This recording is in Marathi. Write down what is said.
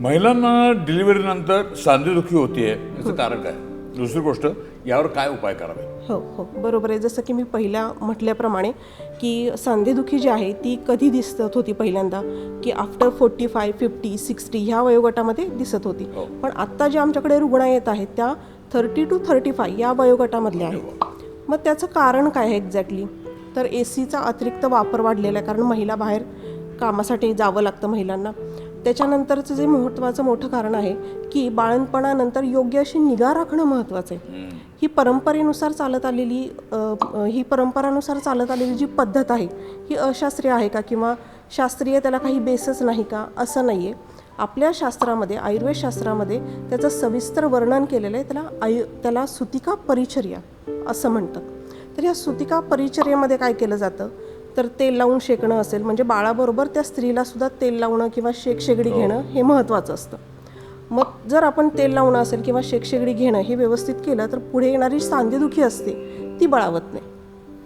महिलांना डिलिव्हरीनंतर सांधेदुखी होतीये याचं कारण काय? दुसरी गोष्ट यावर काय उपाय करावे? हो हो. बरोबर आहे. जसं की मी पहिल्या म्हटल्याप्रमाणे की सांधेदुखी जी आहे ती कधी दिसत होती पहिल्यांदा? की after forty five fifty sixty ह्या वयोगटामध्ये दिसत होती. हो. पण आत्ता ज्या आमच्याकडे रुग्ण येत आहेत त्या थर्टी टू थर्टी फाय या वयोगटामधल्या आहेत. मग त्याचं कारण काय आहे एक्झॅक्टली तर ए सीचा अतिरिक्त वापर वाढलेला आहे कारण महिला बाहेर कामासाठी जावं लागतं महिलांना. त्याच्यानंतरचं जे महत्त्वाचं मोठं कारण आहे की बाळणपणानंतर योग्य अशी निगा राखणं महत्त्वाचं आहे. ही परंपरेनुसार चालत आलेली ही परंपरानुसार चालत आलेली जी पद्धत आहे ही अशास्त्रीय आहे का किंवा शास्त्रीय त्याला काही बेसच नाही का असं नाही आहे. आपल्या शास्त्रामध्ये आयुर्वेद शास्त्रामध्ये त्याचं सविस्तर वर्णन केलेलं आहे त्याला आयु त्याला सुतिका परिचर्या असं म्हणतात. तर या सुतिका परिचर्येमध्ये काय केलं जातं? तर तेल लावून शेकणं असेल. म्हणजे बाळाबरोबर त्या स्त्रीला सुद्धा तेल लावणं किंवा शेक शेगडी घेणं हे महत्त्वाचं असतं. मग जर आपण तेल लावणं असेल किंवा शेकशेगडी घेणं हे व्यवस्थित केलं तर पुढे येणारी सांधेदुखी असते ती बळावत नाही.